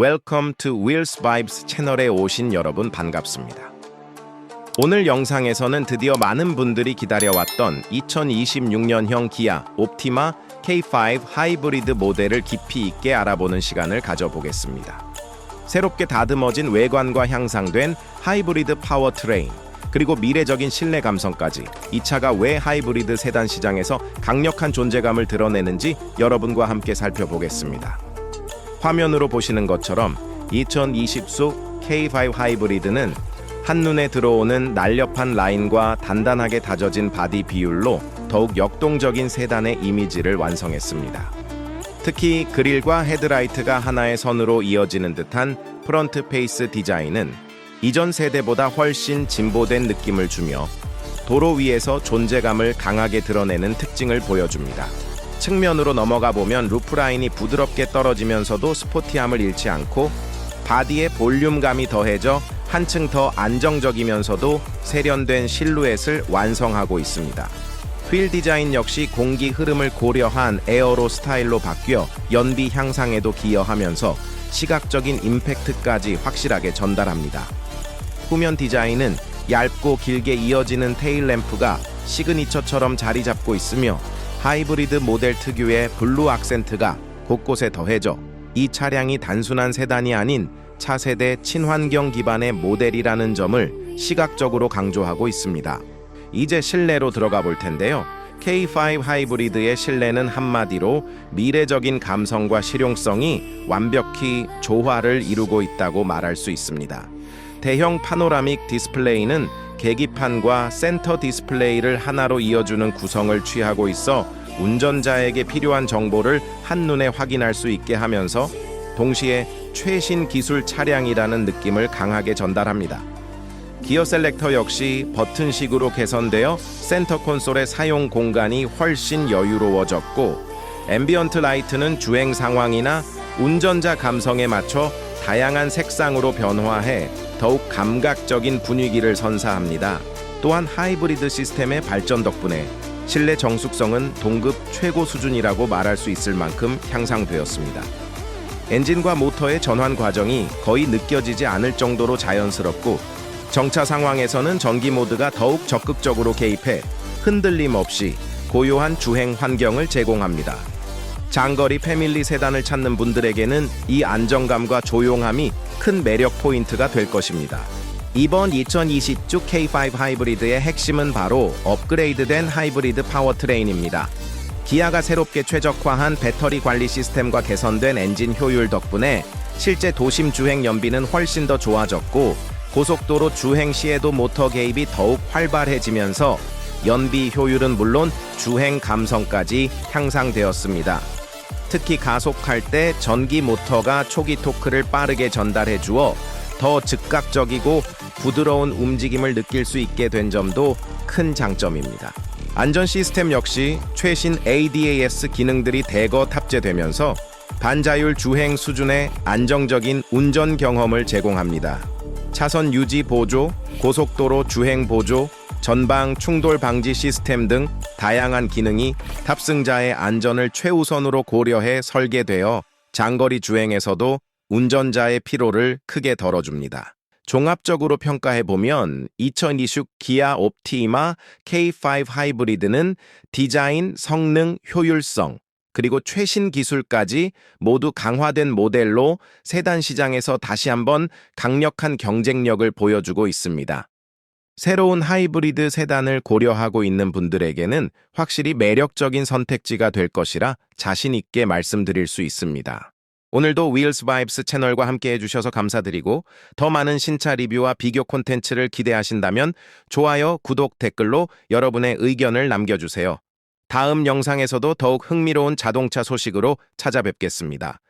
Welcome to Wheels Vibes 채널에 오신 여러분 반갑습니다. 오늘 영상에서는 드디어 많은 분들이 기다려왔던 2026년형 기아 옵티마 K5 하이브리드 모델을 깊이 있게 알아보는 시간을 가져보겠습니다. 새롭게 다듬어진 외관과 향상된 하이브리드 파워트레인, 그리고 미래적인 실내 감성까지 이 차가 왜 하이브리드 세단 시장에서 강력한 존재감을 드러내는지 여러분과 함께 살펴보겠습니다. 화면으로 보시는 것처럼 2020수 K5 하이브리드는 한눈에 들어오는 날렵한 라인과 단단하게 다져진 바디 비율로 더욱 역동적인 세단의 이미지를 완성했습니다. 특히 그릴과 헤드라이트가 하나의 선으로 이어지는 듯한 프런트 페이스 디자인은 이전 세대보다 훨씬 진보된 느낌을 주며 도로 위에서 존재감을 강하게 드러내는 특징을 보여줍니다. 측면으로 넘어가 보면 루프라인이 부드럽게 떨어지면서도 스포티함을 잃지 않고 바디에 볼륨감이 더해져 한층 더 안정적이면서도 세련된 실루엣을 완성하고 있습니다. 휠 디자인 역시 공기 흐름을 고려한 에어로 스타일로 바뀌어 연비 향상에도 기여하면서 시각적인 임팩트까지 확실하게 전달합니다. 후면 디자인은 얇고 길게 이어지는 테일 램프가 시그니처처럼 자리 잡고 있으며 하이브리드 모델 특유의 블루 악센트가 곳곳에 더해져 이 차량이 단순한 세단이 아닌 차세대 친환경 기반의 모델이라는 점을 시각적으로 강조하고 있습니다. 이제 실내로 들어가 볼 텐데요. K5 하이브리드의 실내는 한마디로 미래적인 감성과 실용성이 완벽히 조화를 이루고 있다고 말할 수 있습니다. 대형 파노라믹 디스플레이는 계기판과 센터 디스플레이를 하나로 이어주는 구성을 취하고 있어 운전자에게 필요한 정보를 한눈에 확인할 수 있게 하면서 동시에 최신 기술 차량이라는 느낌을 강하게 전달합니다. 기어 셀렉터 역시 버튼식으로 개선되어 센터 콘솔의 사용 공간이 훨씬 여유로워졌고 앰비언트 라이트는 주행 상황이나 운전자 감성에 맞춰 다양한 색상으로 변화해 더욱 감각적인 분위기를 선사합니다. 또한 하이브리드 시스템의 발전 덕분에 실내 정숙성은 동급 최고 수준이라고 말할 수 있을 만큼 향상되었습니다. 엔진과 모터의 전환 과정이 거의 느껴지지 않을 정도로 자연스럽고 정차 상황에서는 전기 모드가 더욱 적극적으로 개입해 흔들림 없이 고요한 주행 환경을 제공합니다. 장거리 패밀리 세단을 찾는 분들에게는 이 안정감과 조용함이 큰 매력 포인트가 될 것입니다. 이번 2020주 K5 하이브리드의 핵심은 바로 업그레이드된 하이브리드 파워트레인입니다. 기아가 새롭게 최적화한 배터리 관리 시스템과 개선된 엔진 효율 덕분에 실제 도심 주행 연비는 훨씬 더 좋아졌고 고속도로 주행 시에도 모터 개입이 더욱 활발해지면서 연비 효율은 물론 주행 감성까지 향상되었습니다. 특히 가속할 때 전기 모터가 초기 토크를 빠르게 전달해 주어 더 즉각적이고 부드러운 움직임을 느낄 수 있게 된 점도 큰 장점입니다. 안전 시스템 역시 최신 ADAS 기능들이 대거 탑재되면서 반자율 주행 수준의 안정적인 운전 경험을 제공합니다. 차선 유지 보조, 고속도로 주행 보조, 전방 충돌 방지 시스템 등 다양한 기능이 탑승자의 안전을 최우선으로 고려해 설계되어 장거리 주행에서도 운전자의 피로를 크게 덜어줍니다. 종합적으로 평가해 보면 2020 기아 옵티마 K5 하이브리드는 디자인, 성능, 효율성, 그리고 최신 기술까지 모두 강화된 모델로 세단 시장에서 다시 한번 강력한 경쟁력을 보여주고 있습니다. 새로운 하이브리드 세단을 고려하고 있는 분들에게는 확실히 매력적인 선택지가 될 것이라 자신 있게 말씀드릴 수 있습니다. 오늘도 Wheels Vibes 채널과 함께 해주셔서 감사드리고 더 많은 신차 리뷰와 비교 콘텐츠를 기대하신다면 좋아요, 구독, 댓글로 여러분의 의견을 남겨주세요. 다음 영상에서도 더욱 흥미로운 자동차 소식으로 찾아뵙겠습니다.